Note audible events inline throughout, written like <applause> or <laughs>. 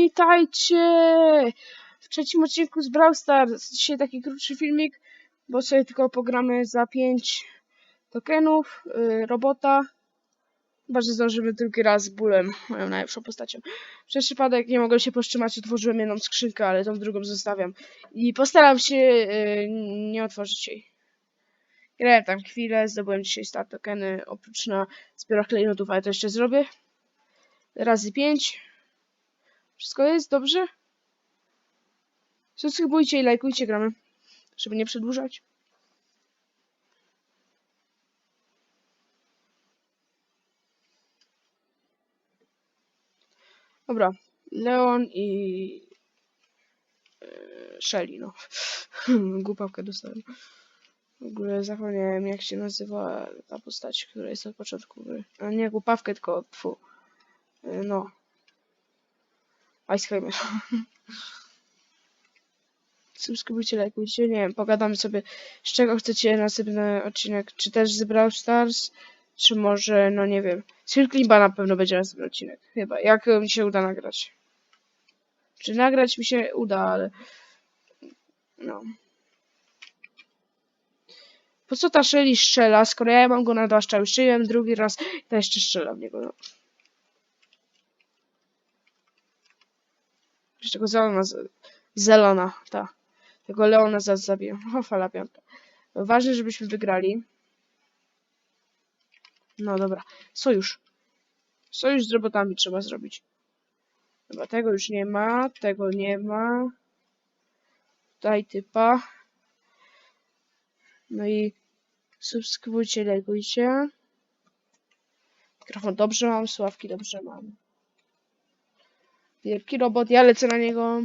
Witajcie! W trzecim odcinku z Brawl Stars. Dzisiaj taki krótszy filmik, bo sobie tylko pogramy za 5 tokenów, yy, robota. Chyba, że zdążymy drugi raz z bólem, moją najlepszą postacią. Przez przypadek nie mogłem się powstrzymać, otworzyłem jedną skrzynkę, ale tą drugą zostawiam. I postaram się yy, nie otworzyć jej. Grałem tam chwilę, zdobyłem dzisiaj star tokeny, oprócz na zbiorach klejnotów, ale to jeszcze zrobię razy 5. Wszystko jest dobrze? Subskrybujcie i lajkujcie gramy, żeby nie przedłużać. Dobra, Leon i e, Shelly, no. <laughs> Głupawkę dostałem. W ogóle zapomniałem jak się nazywa ta postać, która jest od początku. A nie głupawkę, tylko tfu. Y, No. Ice Creamer. <laughs> Subskrybujcie, lajkujcie. Nie wiem, pogadamy sobie, z czego chcecie następny odcinek. Czy też z Brawl Stars, czy może, no nie wiem. Z Hilklimba na pewno będzie następny odcinek. Chyba, jak mi się uda nagrać. Czy nagrać mi się uda, ale... No. Po co ta Shelly strzela, skoro ja mam go na dwa strzały? Strzeliłem drugi raz, to jeszcze strzela w niego. No. Przecież tego Zelona, Zelona, ta. Tego Leona zaraz zabiję. <laughs> O, fala piąta. Ważne, żebyśmy wygrali. No dobra. Sojusz. Sojusz z robotami trzeba zrobić. Dobra, tego już nie ma, tego nie ma. Tutaj typa. No i subskrybujcie, lajkujcie. Mikrofon dobrze mam, sławki dobrze mam. Wielki robot, ja lecę na niego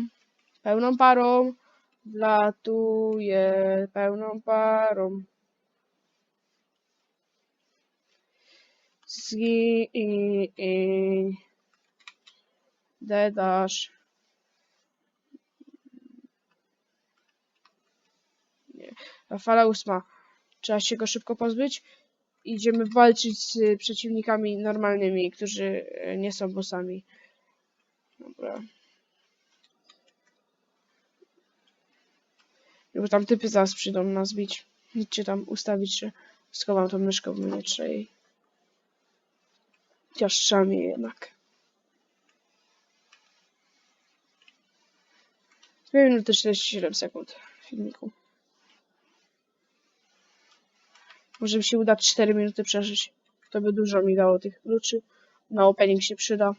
pełną parą. Wlatuję pełną parą. Zgi Dedasz. Nie. Fala ósma. Trzeba się go szybko pozbyć. Idziemy walczyć z przeciwnikami normalnymi, którzy nie są bossami. Dobra. Bo tam typy zaraz przyjdą nas bić. Idźcie tam ustawić, że schowam tą myszkę w miniaturze jej. Chociaż jej jednak. 2 minuty 47 sekund filmiku. Może mi się uda 4 minuty przeżyć. To by dużo mi dało tych kluczy. Na opening się przyda.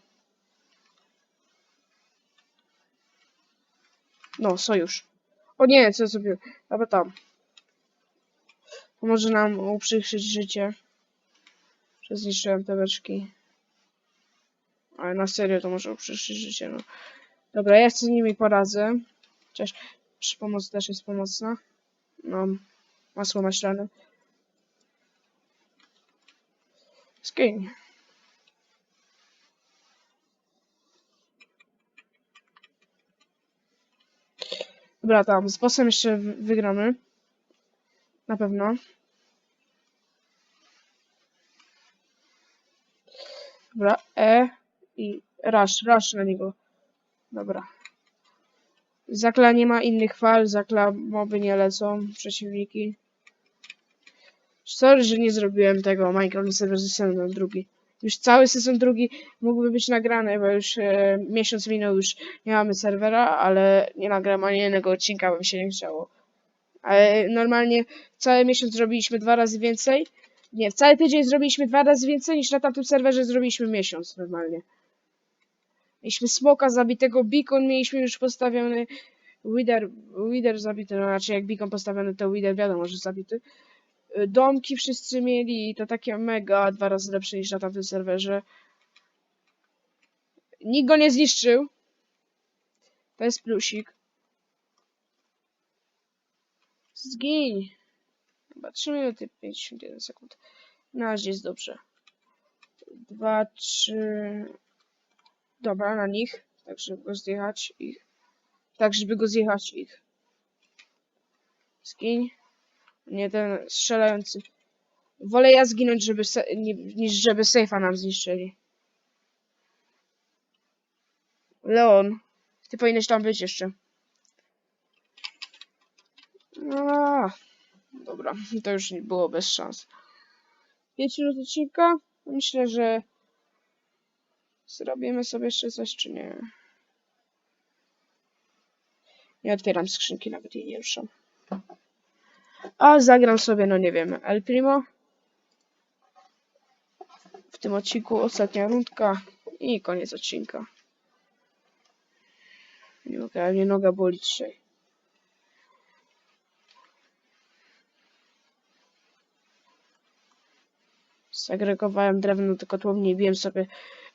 No, sojusz. O nie, co zrobiłem? Dobra, tam. Pomoże nam uprzykrzyć życie. Że zniszczyłem te beczki. Ale na serio to może uprzykrzyć życie, no. Dobra, ja z nimi poradzę. Chociaż przy pomocy też jest pomocna. No, masło maślane. Skiń. Dobra, tam z bossem jeszcze wy- wygramy. Na pewno. Dobra, E i rush, rush na niego. Dobra. Zakla nie ma innych fal, zakla moby nie lecą, przeciwniki. Sorry, że nie zrobiłem tego Minecraft Server sezon drugi. Już cały sezon drugi mógłby być nagrany, bo już e, miesiąc minął, już nie mamy serwera, ale nie nagram ani jednego odcinka, bo mi się nie chciało. Ale normalnie cały miesiąc zrobiliśmy dwa razy więcej. Nie, w cały tydzień zrobiliśmy dwa razy więcej niż na tamtym serwerze zrobiliśmy miesiąc normalnie. Mieliśmy smoka zabitego, beacon mieliśmy już postawiony, Wither, Wither zabity, no znaczy jak beacon postawiony to Wither wiadomo, że zabity. Y, Domki wszyscy mieli i to takie mega, dwa razy lepsze niż na tamtym serwerze. Nikt go nie zniszczył. To jest plusik. Zgiń. Chyba 3 minuty 51 sekund. Na razie jest dobrze. Dwa, trzy. Dobra, na nich. Tak, żeby go zjechać ich. Tak, żeby go zjechać ich. Zgiń. Nie ten strzelający. Wolę ja zginąć, żeby niż żeby sejfa nam zniszczyli. Leon, ty powinieneś tam być jeszcze. A, dobra, to już nie było bez szans. 5 minut odcinka? Myślę, że zrobimy sobie jeszcze coś, czy nie. Nie otwieram skrzynki, nawet jej nie ruszam. A zagram sobie, no nie wiem, El Primo. W tym odcinku ostatnia rundka i koniec odcinka. Nie mogę, mnie noga boli dzisiaj. Segregowałem drewno do kotłowni i biłem sobie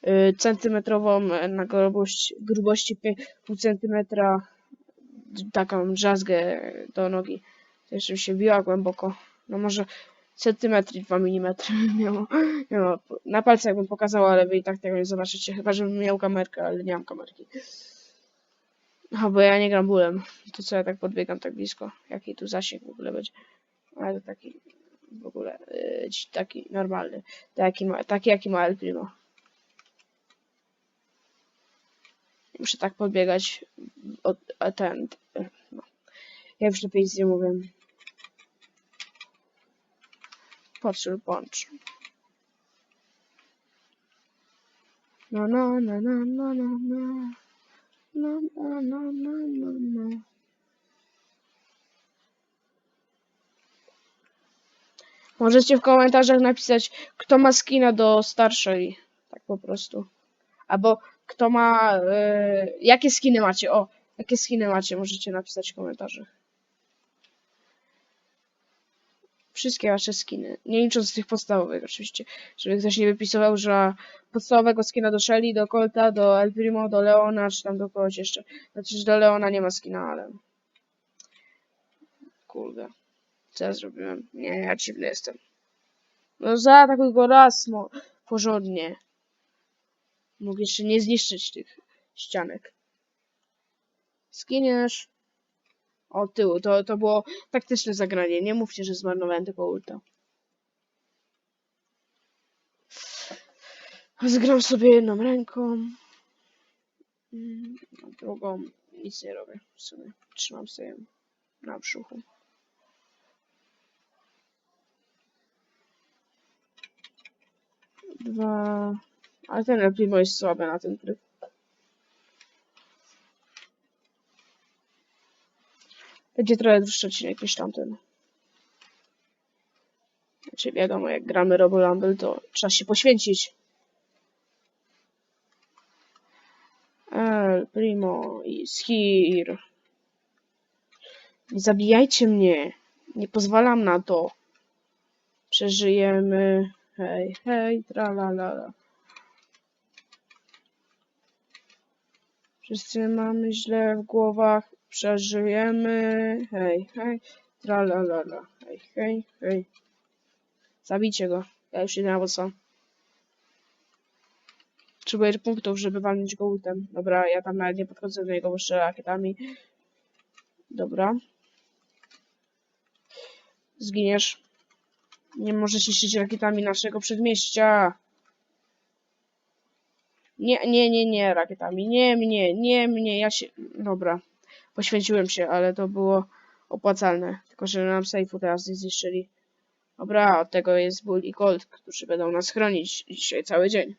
y, centymetrową y, na grubość, grubości pół centymetra taką drzazgę do nogi. To się biła głęboko. No może centymetr i 2 mm. Ma, nie ma. Na palcach bym pokazała, ale wy i tak tego nie zobaczycie. Chyba, żebym miał kamerkę, ale nie mam kamerki. No, bo ja nie gram bólem. To co ja tak podbiegam tak blisko? Jaki tu zasięg w ogóle będzie? Ale to taki w ogóle yy, taki normalny. Taki, ma, taki jaki ma El Primo. Muszę tak podbiegać od, ten. No. Ja już lepiej nic nie mówię. Potrzeb bądź. No, no, no, no, no, no, no. No, no, no, no, no, no. Możecie w komentarzach napisać, kto ma skina do starszej. Tak po prostu. Albo kto ma. e, jakie skiny macie? O, jakie skiny macie? Możecie napisać w komentarzach. Wszystkie wasze skiny. Nie licząc tych podstawowych, oczywiście. Żeby ktoś nie wypisywał, że podstawowego skina do Shelly, do Colta, do El Primo, do Leona, czy tam do kogoś jeszcze. Znaczy, do Leona nie ma skina, ale. Kurde. Co ja zrobiłem? Nie, ja dziwny jestem. No zaatakuj go raz, mo porządnie. Mógł jeszcze nie zniszczyć tych ścianek. Skiniesz. O tyłu, to, to było taktyczne zagranie. Nie mówcie, że zmarnowałem tylko ulta. Zgram sobie jedną ręką. Mm, Drugą nic nie robię. W sumie trzymam sobie na brzuchu. Dwa. Ale ten Primo jest słaby na ten tryb. Będzie trochę dłuższy odcinek niż tamten. Znaczy wiadomo, jak gramy Robo to trzeba się poświęcić. El Primo is here. Nie zabijajcie mnie. Nie pozwalam na to. Przeżyjemy. Hej, hej, tralalala. Wszyscy mamy źle w głowach. Przeżyjemy. Hej, hej, tralalala. Hej, hej, hej. Zabijcie go. Ja już idę na bossa. Potrzebuję punktów, żeby walnąć go ultem. Dobra, ja tam nawet nie podchodzę do niego, strzelę rakietami. Dobra. Zginiesz. Nie możesz niszczyć rakietami naszego przedmieścia. Nie, nie, nie, nie, rakietami. Nie mnie, nie mnie. Ja się. Dobra. Poświęciłem się, ale to było opłacalne. Tylko, że nam sejfu teraz nie zniszczyli. Dobra, od tego jest Bull i Colt, którzy będą nas chronić dzisiaj cały dzień.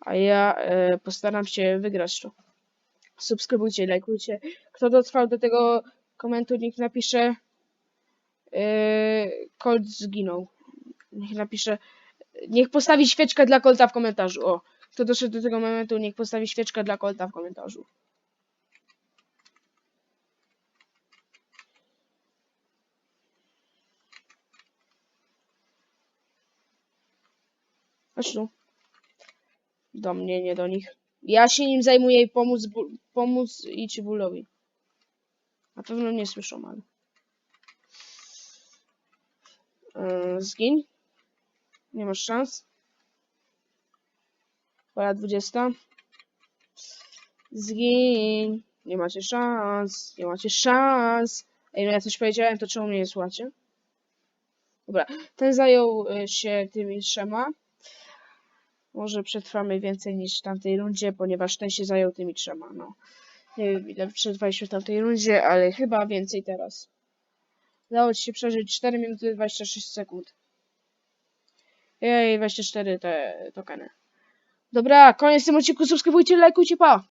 A ja e, postaram się wygrać to. Subskrybujcie, lajkujcie. Kto dotrwał do tego komentu, niech napisze e, Colt zginął. Niech napisze niech postawi świeczkę dla Colta w komentarzu. O, kto doszedł do tego momentu, niech postawi świeczkę dla Colta w komentarzu. Chodź tu. Do mnie, nie do nich. Ja się nim zajmuję i pomóc, pomóc i czy bólowi. Na pewno nie słyszą, ale. Yy, zgiń. Nie masz szans. Pora 20. Zgiń. Nie macie szans. Nie macie szans. Ej, no ja coś powiedziałem, to czemu mnie nie słuchacie? Dobra, ten zajął y, się tymi trzema. Może przetrwamy więcej niż w tamtej rundzie, ponieważ ten się zajął tymi trzema, no. Nie wiem ile przetrwaliśmy w tamtej rundzie, ale chyba więcej teraz. Udało ci się przeżyć 4 minuty 26 sekund. Jej, 24 te tokeny. Dobra, koniec tym odcinku, subskrybujcie, lajkujcie, pa!